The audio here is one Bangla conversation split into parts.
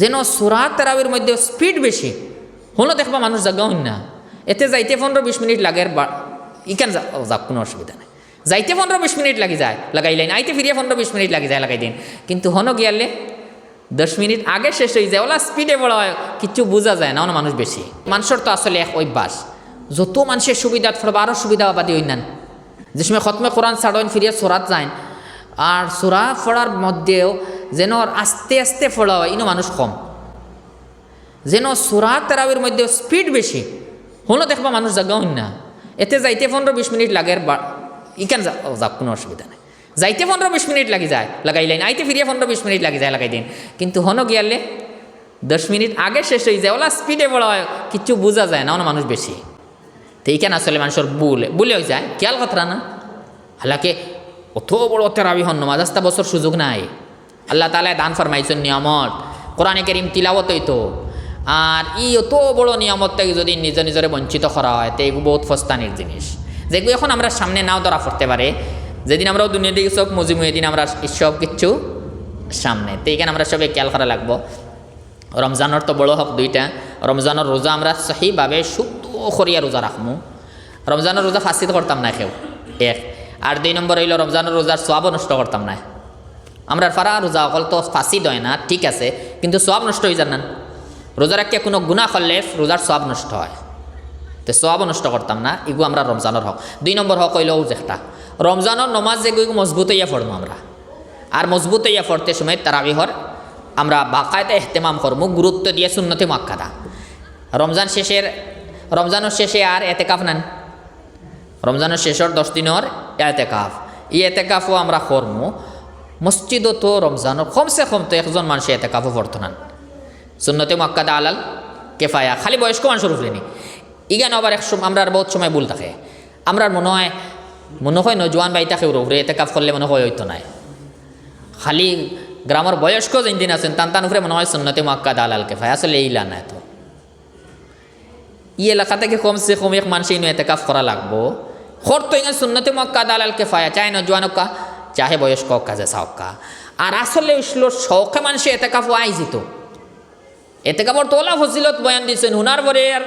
যেন সুরা তেরাবির মধ্যে স্পিড বেশি হলো দেখবা মানুষ জাগাও না এতে যাইতে পনেরো বিশ মিনিট লাগে যা যাক কোনো অসুবিধা নাই। যাইতে পনেরো বিশ মিনিট লাগি যায়, লাগাই লাইন। আইতে ফিরিয়ে পনেরো বিশ মিনিট লাগি যায়, লাগাই দিন। কিন্তু হনো গিয়ালে দশ মিনিট আগে শেষ হয়ে যায়, ওলা স্পিডে বড় হয়। কিচ্ছু বোঝা যায় না অন্য মানুষ বেশি মানুষের তো আসলে এক অভ্যাস। যত মানুষের সুবিধা ফলে আরও সুবিধা পাতি হই নান যে সময় খতমে কোরআন ছাড়েন ফিরিয়ে সোরাত যায় আর সোরা ফড়ার মধ্যেও যেন আস্তে আস্তে ফোড়া হয় ইনো মানুষ কম। যেন সোরা তেরাবির মধ্যে স্পিড বেশি। হলো দেখবা মানুষ জাগাও না। এতে যাইতে পনেরো বিশ মিনিট লাগে ও, যাক কোনো অসুবিধা নেই। যাইতে পনেরো বিশ মিনিট লাগি যায় লাগাইলেন আইতে ফিরিয়ে পনেরো বিশ মিনিট লাগি যায় লাগাই দিন। কিন্তু হনো গিয়ালে দশ মিনিট আগে শেষ হয়ে যায় ওলা স্পিডে বড় হয় কিচ্ছু বোঝা যায় না অন্য মানুষ বেশি। তো এইখানে আসলে মানুষের বুলে বুলে হয়ে যায় খেয়াল কথা না? হালাকে অত বড় তেরাবি হন নমাজ আস্তা বছর সুযোগ নাই। আল্লাহ তালা দান ফরমাইছেন নিয়ামত। কোরআনে কেরিম তিলাওয়াত হইতো। আর ই অত বড় নিয়ামত থেকে যদি নিজ নিজরে বঞ্চিত করা হয়, তো এগুলো বহুত ফস্তানির জিনিস। যেগুলো এখন আমরা সামনে নাও ধরা পড়তে পারে। যেদিন আমরাও দুনিয়া দিকে সব মজিমু, এদিন আমরা সব কিচ্ছু সামনে। তো এইখানে আমরা সবাই খেয়াল করা লাগবো। রমজানের তো বড় হক দুইটা। রমজানের রোজা আমরা সহিভাবে শুদ্ধ করিয়া রোজা রাখমু। রমজানের রোজা ফাঁসিত করতাম না কেউ। এক। আর দুই নম্বর হইল, রমজানের রোজার সবও নষ্ট করতাম না। আমরা ফারা রোজা অকল তো ফাঁসি দয় না, ঠিক আছে, কিন্তু সব নষ্ট হয়ে যান রোজা রাখতে কোনো গুণা করলে রোজার সব নষ্ট হয়। তো সবও নষ্ট করতাম না, এগু আমরা রমজানের হক। দুই নম্বর হক হইল একটা রমজানের নমাজ যেগুলো মজবুত হইয়া পড়ব আমরা। আর মজবুত হইয়া পড়তে সময় তারাবিহর আমরা বাকায়তে এহতেমাম করব গুরুত্ব দিয়ে শূন্যতে মাক্কাদা রমজান শেষের রমজানের শেষে আর এতেকাফ নেন। রমজানের শেষের দশ দিনের এতেকাফ। এই এতেকাফও আমরা করমু। মসজিদও তো রমজানও কমসে কম তো একজন মানুষ এতে কাপো পড়তো না সুন্নতে মক্কাদা আলাল কেফায়া। খালি বয়স্ক মানুষের উপরে নি। ইগান আবার এক আমরা বহুত সময় ভুল থাকে। আমরা মনে হয় মনে হয় ন জোয়ান বাই থাকে উপরে এতে কাপ করলে মনে হয় হইতো নাই। খালি গ্রামের বয়স্ক যেদিন আছেন তান তান উপরে মনে হয় সুন্নতে মক্কাদা আলাল কেফায়া। আসলে এইলা না তো ই এলাকা থেকে কমসে কম এক মানুষ এতে কাপ করা লাগবো। হর তো এখানে সুন্নতে মক্কা দালাল কেফায়া। চায় না জোয়ানকা চাহে বয়স্ক কাজে সাউকা আর আসলে ইসলো শখে মানুষে এতেকাফ আই যেত এতেকাফর তোলা ফজিলত বয়ান দিছেন হুনার পরে আর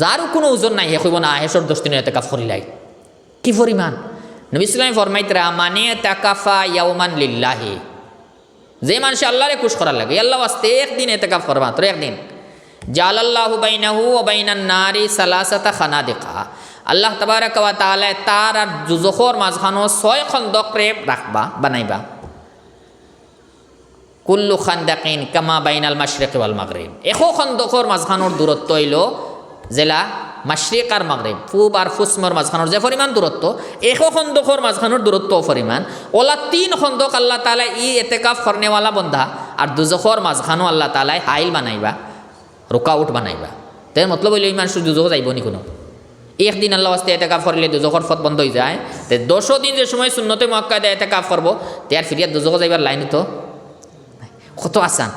যারও কোনো ওজন নাই হে কইব না, হেসর দশ দিনের এতেকাফ করিলাই। কি পরিমাণ? নবী ইসলামী ফরমাইতরা মানে তাকাফা ইয়াউমান লিল্লাহি। যে মানুষ আল্লাহরে খুশ করার লাগে আল্লাহ আসতে একদিন এতেকাফ করবা তোর একদিন। জাল আল্লাহ বাইনাহু ও বাইনান নারী সালাসাতা খানা দেখা আল্লাহ তাবারাক ওয়া তাআলা তার আর দুজখর মাঝখানো ছয় খন্দক রে রাখবা, বানাইবা। কুল্লু খান্দাকিন কামা বাইনাল মাশরিক ওয়াল মাগরিব। এখো খন্দকর মাঝখানোর দূরত্ব হইল জেলা মাশরিক আর মাগরিব। পূব আর ফুসমর মাঝখানোর যে পরিমাণ দূরত্ব এখো খন্দকর মাঝখানোর দূরত্ব পরিমাণ। ওলা তিন খন্দক আল্লাহ তালা ই এতেকাফ করনেওয়ালা বন্ধা। আর দুজখর মাঝখানো আল্লাহ তালাই হাইল বানাইবা। রুকাউট বানাইবা। তাই মতলব হইলে ইমান সুযোগ দুজখ যাইব নি কোনো? একদিন আল্লাহ আস্তে এটা কাপ করলে দুজোখর ফত বন্ধ হয়ে যায়। তে দশো দিন যে সময় শূন্যতে মক্কা দেয় কাপ করব তে আর ফিরিয়া দুজখ যাইবার লাইন তো কত আসান?